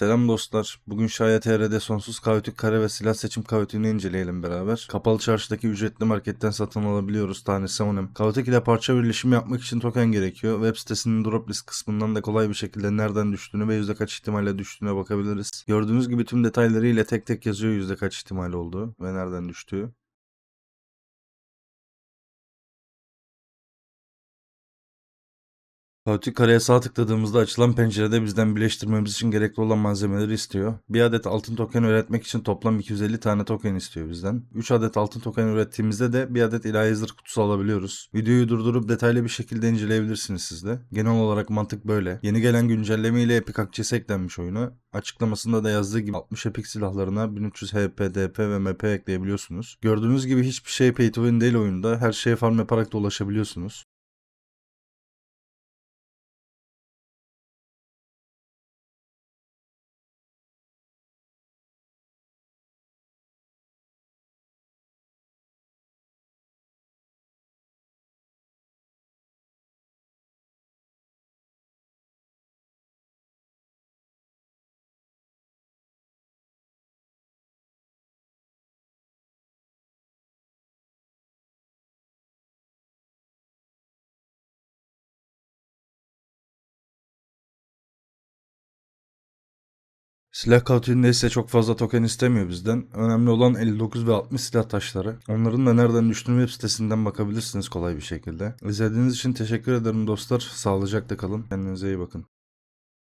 Selam dostlar. Bugün Şaya TR'de sonsuz kaotik kare ve silah seçim kaotiğini inceleyelim beraber. Kapalı çarşıdaki ücretli marketten satın alabiliyoruz tanesi 10 Kaotik ile parça birleşimi yapmak için token gerekiyor. Web sitesinin drop list kısmından da kolay bir şekilde nereden düştüğünü ve yüzde kaç ihtimalle düştüğüne bakabiliriz. Gördüğünüz gibi tüm detayları ile tek tek yazıyor yüzde kaç ihtimal olduğu ve nereden düştüğü. Kaotik kareye sağ tıkladığımızda açılan pencerede bizden birleştirmemiz için gerekli olan malzemeleri istiyor. Bir adet altın token üretmek için toplam 250 tane token istiyor bizden. 3 adet altın token ürettiğimizde de bir adet ilahi zırh kutusu alabiliyoruz. Videoyu durdurup detaylı bir şekilde inceleyebilirsiniz siz de. Genel olarak mantık böyle. Yeni gelen güncelleme ile Epic akçesi eklenmiş oyuna. Açıklamasında da yazdığı gibi 60 Epic silahlarına 1300 HP, DP ve MP ekleyebiliyorsunuz. Gördüğünüz gibi hiçbir şey pay to win değil oyunda. Her şeye farm yaparak da ulaşabiliyorsunuz. Silah katilinde ise çok fazla token istemiyor bizden. Önemli olan 59 ve 60 silah taşları. Onların da nereden düştüğünü web sitesinden bakabilirsiniz kolay bir şekilde. İzlediğiniz için teşekkür ederim dostlar. Sağlıcakla kalın. Kendinize iyi bakın.